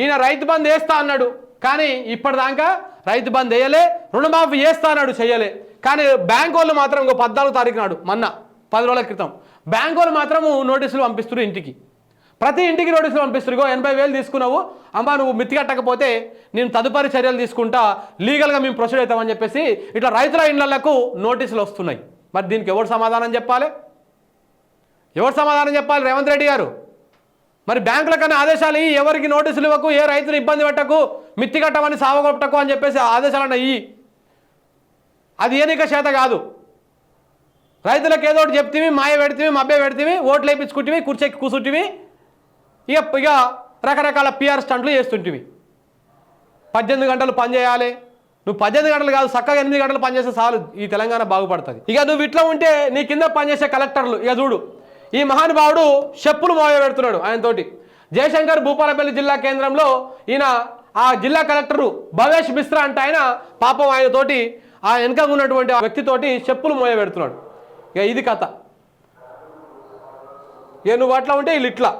ఈయన రైతు బంద్ వేస్తా అన్నాడు. కానీ ఇప్పటిదాకా రైతు బంద్ వేయలే రుణమాఫీ చేస్తా అన్నాడు చేయలే. కానీ బ్యాంక్ వాళ్ళు మాత్రం ఇంకో పద్నాలుగు తారీఖు నాడు మొన్న పది రోజుల క్రితం బ్యాంక్ వాళ్ళు మాత్రము నోటీసులు పంపిస్తున్నారు ఇంటికి. ప్రతి ఇంటికి నోటీసులు పంపిస్తారు ఇగో ఎనభై వేలు తీసుకున్నావు అమ్మ నువ్వు మిత్తి కట్టకపోతే నేను తదుపరి చర్యలు తీసుకుంటా లీగల్గా మేము ప్రొసీడ్ అవుతామని చెప్పేసి ఇట్లా రైతుల ఇళ్ళకు నోటీసులు వస్తున్నాయి. మరి దీనికి ఎవరు సమాధానం చెప్పాలి? ఎవరు సమాధానం చెప్పాలి రేవంత్ రెడ్డి గారు? మరి బ్యాంకుల కన్నా ఆదేశాలు ఇవి ఎవరికి నోటీసులు ఇవ్వకు ఏ రైతులు ఇబ్బంది పెట్టకు మిత్తి కట్టమని సావగొట్టకు అని చెప్పేసి ఆదేశాలన్న ఇయ్యి. అది ఏనిక చేత కాదు. రైతులకు ఏదో ఒకటి చెప్తీవి మాయ పెడితివి మభ్య పెడితివి ఓట్లు వేయించుకుంటివి కుర్చీకి కూర్చుంటివి ఇక ఇక రకరకాల పిఆర్ స్టంట్లు చేస్తుంటివి. పద్దెనిమిది గంటలు పనిచేయాలి నువ్వు పద్దెనిమిది గంటలు కాదు చక్కగా ఎనిమిది గంటలు పనిచేస్తే చాలు ఈ తెలంగాణ బాగుపడుతుంది. ఇక నువ్వు ఇట్లా ఉంటే నీ కింద పనిచేసే కలెక్టర్లు ఇక చూడు ఈ మహానుభావుడు చెప్పులు మోయ పెడుతున్నాడు ఆయనతోటి. జయశంకర్ భూపాలపల్లి జిల్లా కేంద్రంలో ఈయన ఆ జిల్లా కలెక్టరు భవేష్ మిశ్రా అంటే ఆయన పాపం ఆయనతోటి ఆ వెనక ఉన్నటువంటి ఆ వ్యక్తితోటి చెప్పులు మోయ పెడుతున్నాడు ఇక ఇది కథ. ఏ నువ్వు అట్లా ఉంటే వీళ్ళు ఇట్లా.